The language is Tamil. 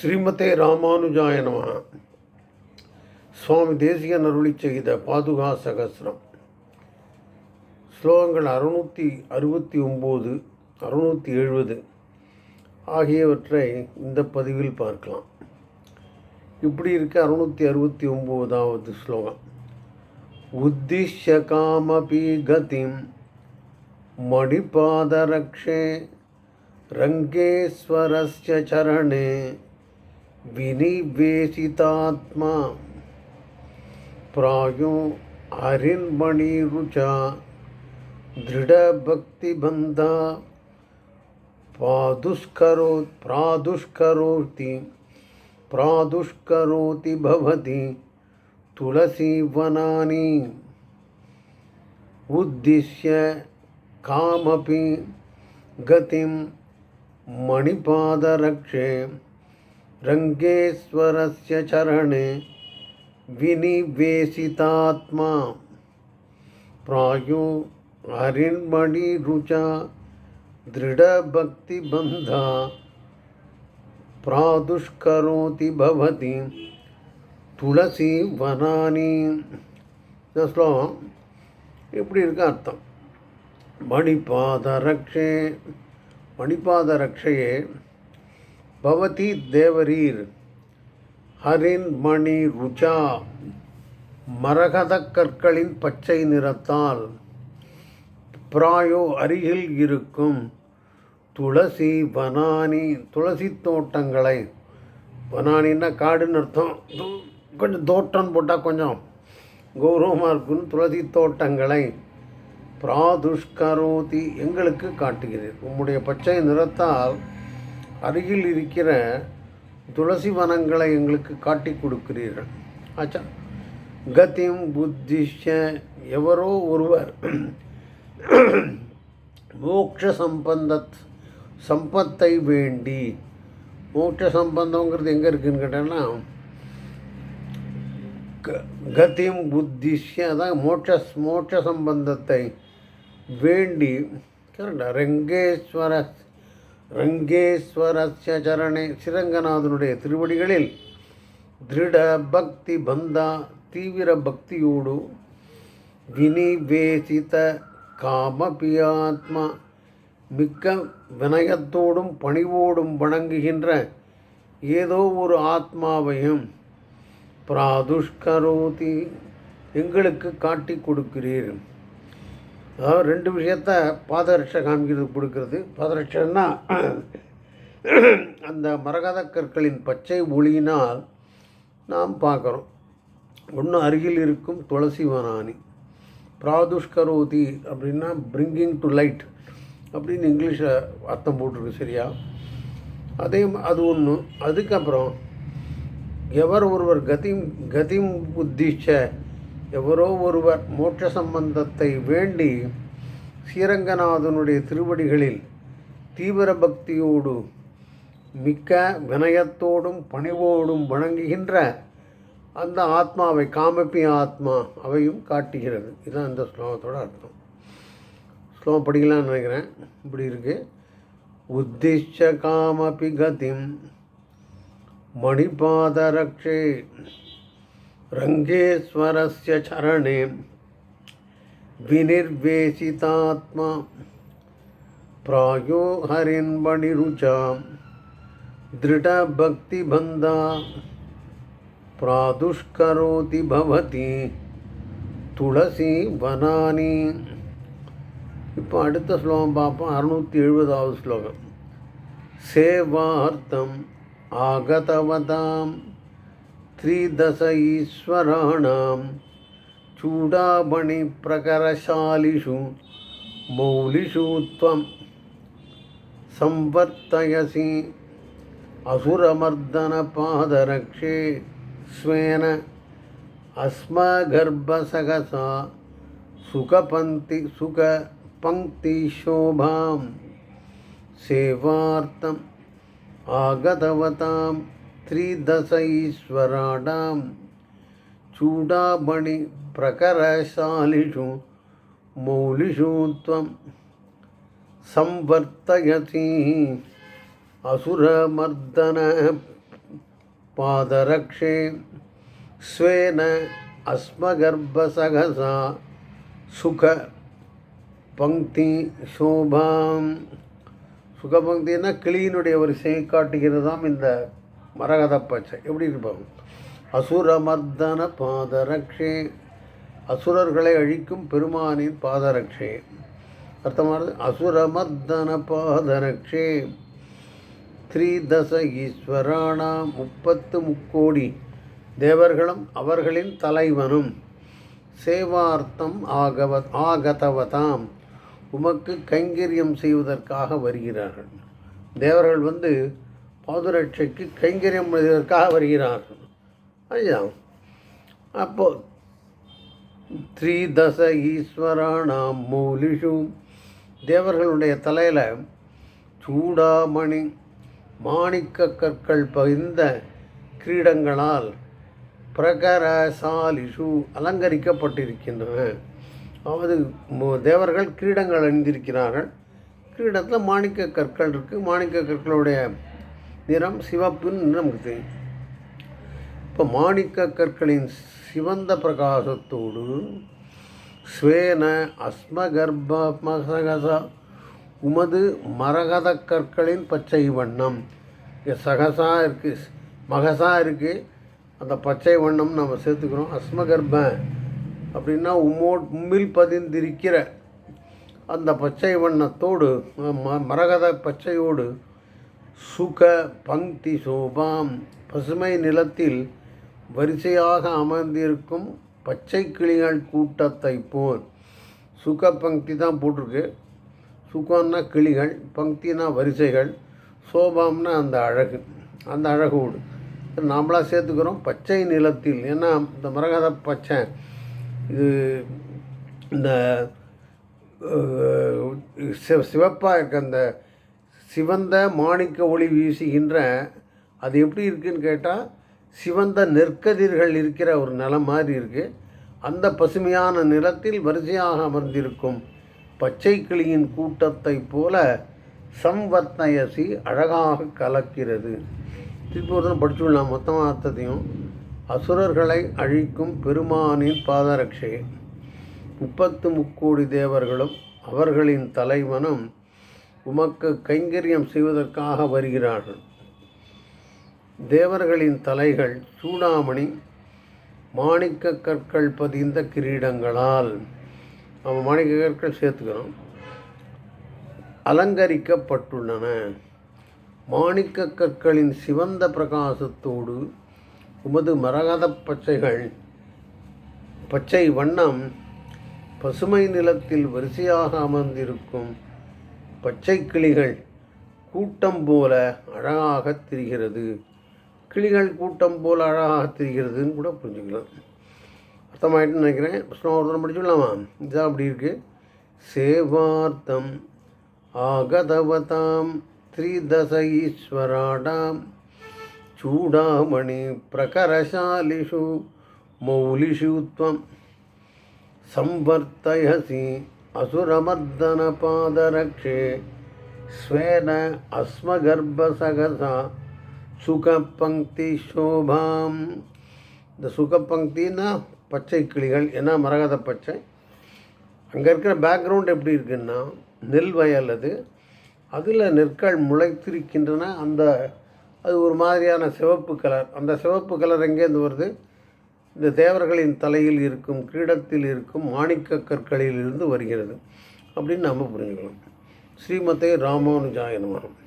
ஸ்ரீமதே ராமானுஜாய நம சுவாமி தேசிகன் அருளி செய்த பாதுகா சகசிரம் ஸ்லோகங்கள் அறுநூற்றி அறுபத்தி ஒம்பது அறுநூற்றி எழுபது ஆகியவற்றை இந்த பதிவில் பார்க்கலாம் இப்படி இருக்க அறுநூற்றி அறுபத்தி ஒம்போதாவது ஸ்லோகம் உத்திஷ்ய காமபி கதிம் மணிபாதரக்ஷே रङ्गेश्वरस्य चरणे विनिवेशितात्मा। प्रायो हरिन्मणिरुचा दृढभक्तिबन्धा। पादुष्करो प्रादुष्करोति प्रादुष्करोति भवति तुलसीवनानि उद्दिश्य कामपि गतिं मणिपादरक्षे। रङ्गेश्वरस्य चरणे विनिवेशितात्मा प्रायो हरिन्मणिरुचा दृढभक्तिबन्धा प्रादुष्करोति भवति துளசி வனானி இந்த ஸ்லோகம் இப்படி இருக்க அர்த்தம் மணிபாத ரக்ஷே மணிபாத ரக்ஷையே பவதி தேவரீர் ஹரின் மணி ருஜா மரகத கற்களின் பச்சை நிறத்தால் பிராயோ அருகில் இருக்கும் துளசி வனானி துளசி தோட்டங்களை வனானின்னா காடுன்னு அர்த்தம். கொஞ்சம் தோட்டம் போட்டால் கொஞ்சம் கௌரவமாக இருக்குன்னு துளசி தோட்டங்களை பிராதுஷ்கரோதி எங்களுக்கு காட்டுகிறீர். உம்முடைய பச்சை நிறத்தால் அருகில் இருக்கிற துளசி வனங்களை எங்களுக்கு காட்டி கொடுக்கிறீர்கள். ஆச்சா. கதிம் புத்திஷ எவரோ ஒருவர் மோட்ச சம்பந்தத் சம்பத்தை வேண்டி மோட்ச சம்பந்தங்கிறது எங்கே இருக்குன்னு கேட்டேன்னா க- கதிம் புத்திஷ்ய அதான் மோட்ச மோட்ச சம்பந்தத்தை வேண்டி கரெக்டா ரெங்கேஸ்வர ரங்கேஸ்வரஸ்ய சரணே. சிரங்கநாதனுடைய திருவடிகளில் திருட பக்தி பந்தா தீவிர பக்தியோடு வினிவேசித காமபியாத்மா மிக்க வினயத்தோடும் பணிவோடும் வணங்குகின்ற ஏதோ ஒரு ஆத்மாவையும் பிராதுஷ்கரோதி எங்களுக்கு காட்டி கொடுக்கிறீர். அதாவது ரெண்டு விஷயத்த பாதரட்சை காமிக்கிறது கொடுக்கறது. பாதரட்சன்னா அந்த மரகத கற்களின் பச்சை ஒளியினால் நாம் பார்க்குறோம். ஒன்று அருகில் இருக்கும் துளசி வனானி. பிராதுஷ்கரோதி அப்படின்னா பிரிங்கிங் டு லைட் அப்படின்னு இங்கிலீஷில் அர்த்தம் போட்டிருக்கு சரியா? அதே அது ஒன்று அதுக்கப்புறம் எவர் ஒருவர் கதிம் கதிம் உத்திஷ எவரோ ஒருவர் மோட்ச சம்பந்தத்தை வேண்டி ஸ்ரீரங்கநாதனுடைய திருவடிகளில் தீவிர பக்தியோடு மிக்க வினயத்தோடும் பணிவோடும் வணங்குகின்ற அந்த ஆத்மாவை காமப்பி ஆத்மா அவையும் காட்டுகிறது. இதுதான் அந்த ஸ்லோகத்தோட அர்த்தம். ஸ்லோகம் படிக்கலாம்னு நினைக்கிறேன். இப்படி இருக்குது உத்திஷ்ட காமபி கதிம் மணிபாதரக்ஷே. रङ्गेश्वरस्य चरणे विनिर्वेशितात्मा प्रायो हरिन्मणिरुचां दृढभक्तिबन्धा प्रादुष्करोति भवति துளசி வனானி இப்போ அடுத்த ஸ்லோகம் பார்ப்போம் அறுநூற்றி எழுபதாவது ஸ்லோகம் सेवार्थम् आगतवतां त्रिदश ईश्वराणां चूडामणिप्रकरशालिषु मौलिषु त्वं संवर्तयसि। असुरमर्दनपादरक्षे स्वेन अस्मगर्भसहसा सुखपङ्क्ति सुखपङ्क्तिशोभाम्। सेवार्थम् आगतवतां त्रिदश ईश्वराणां चूडामणिप्रकरशालिषु मौलिषु त्वं संवर्तयसि असुरमर्दन पादरक्षे स्वेन अस्मगर्भसहसा சுக பங்கி சோபாம் சுகபங்கினா கிளியினுடைய வரிசையை காட்டுகிறதாம் இந்த மரகத பச்சை எப்படி இருப்பாங்க அசுரமர்தன பாதரக்ஷே. அசுரர்களை அழிக்கும் பெருமானின் பாதரக்ஷே. அர்த்தமானது? அசுரமர்தன பாதரக்ஷே. த்ரீதச ஈஸ்வராணாம் முப்பத்து முக்கோடி தேவர்களும் அவர்களின் தலைவனும். சேவார்த்தம் ஆகவ ஆகதவதாம். உமக்கு கைங்கரியம் செய்வதற்காக வருகிறார்கள். தேவர்கள் வந்து பாதுரட்சைக்கு கைங்கரியம் செய்வதற்காக வருகிறார்கள் அதுதான். அப்போ த்ரீதச ஈஸ்வராணாம் மூலிஷு. தேவர்களுடைய தலையில் சூடாமணி மாணிக்க கற்கள் பகிர்ந்த கிரீடங்களால் பிரகரசாலிஷு அலங்கரிக்கப்பட்டிருக்கின்றன. அதாவது தேவர்கள் கிரீடங்கள் அணிந்திருக்கிறார்கள். கிரீடத்தில் மாணிக்க கற்கள் இருக்குது மாணிக்க கற்களுடைய நிறம் சிவப்புன்னு நமக்கு தெரியும் இப்போ மாணிக்க கற்களின் சிவந்த பிரகாசத்தோடு ஸ்வேன அஸ்மகர்ப்ப உமது மரகத கற்களின் பச்சை வண்ணம். சகசா இருக்குது மகசா இருக்குது அந்த பச்சை வண்ணம் நம்ம சேர்த்துக்கிறோம். அஸ்மகர்ப அப்படின்னா உம்மோ உம்மில் பதிந்திருக்கிற அந்த பச்சை வண்ணத்தோடு ம- மரகத பச்சையோடு சுக பங்கி சோபாம் பசுமை நிலத்தில் வரிசையாக அமர்ந்திருக்கும் பச்சை கிளிகள் கூட்டத்தை போல் சுக பங்கி தான் போட்டிருக்கு. சுகம்னா கிளிகள் பங்கினா வரிசைகள் சோபாம்னா அந்த அழகு அந்த அழகோடு. நாமளாக சேர்த்துக்கிறோம் பச்சை நிலத்தில். ஏன்னா இந்த மரகத பச்சை இது இந்த சிவப்பாக இருக்க அந்த சிவந்த மாணிக்க ஒளி வீசுகின்ற அது எப்படி இருக்குன்னு கேட்டால் சிவந்த நெற்கதிர்கள் இருக்கிற ஒரு நிலம் மாதிரி இருக்குது அந்த பசுமையான நிலத்தில் வரிசையாக அமர்ந்திருக்கும் பச்சை கிளியின் கூட்டத்தை போல சம்வத்னயசி அழகாக கலக்கிறது. திருப்பி ஒரு தடவை படிச்சுடலாம் மொத்தமாக அர்த்தத்தையும். அசுரர்களை அழிக்கும் பெருமானின் பாதரட்சை முப்பத்து முக்கோடி தேவர்களும் அவர்களின் தலைவனும் உமக்கு கைங்கரியம் செய்வதற்காக வருகிறார்கள். தேவர்களின் தலைகள் சூடாமணி மாணிக்க கற்கள் பதிந்த கிரீடங்களால். நம்ம மாணிக்க கற்கள் சேர்த்துக்கிறோம். அலங்கரிக்கப்பட்டுள்ளன. மாணிக்க கற்களின் சிவந்த பிரகாசத்தோடு உமது மரகத பச்சைகள் பச்சை வண்ணம் பசுமை நிலத்தில் வரிசையாக அமர்ந்திருக்கும் பச்சை கிளிகள் கூட்டம் போல அழகாக திரிகிறது கிளிகள் கூட்டம் போல அழகாக திரிகிறதுன்னு கூட புரிஞ்சுக்கலாம் அர்த்தமாயிட்டுன்னு நினைக்கிறேன் ஸ்னோதனம் படிச்சுடலாமா இதுதான் அப்படி இருக்கு சேவார்த்தம் ஆகதவதாம் த்ரிதச ஈஸ்வராடாம் चूडामणि प्रकरशालिषु मौलिषु त्वं संवर्तयसि असुरमर्दनपादरक्षे स्वेन अस्मगर्भसगसा சுகப்பங்கி இந்த சுகப்பங்கின்னா பச்சை கிளிகள் ஏன்னா மரகத பச்சை அங்கே இருக்கிற பேக்ரவுண்ட் எப்படி இருக்குன்னா நெல் வயல் அது அதில் நெற்கள் முளைத்திருக்கின்றன அந்த அது ஒரு மாதிரியான சிவப்பு கலர் அந்த சிவப்பு கலர் எங்கேருந்து வருது இந்த தேவர்களின் தலையில் இருக்கும் கிரீடத்தில் இருக்கும் மாணிக்க கற்களில் இருந்து வருகிறது அப்படின்னு நாம் புரிஞ்சுக்கலாம் ஸ்ரீமத்தை ராமானுஜாயனமாகும்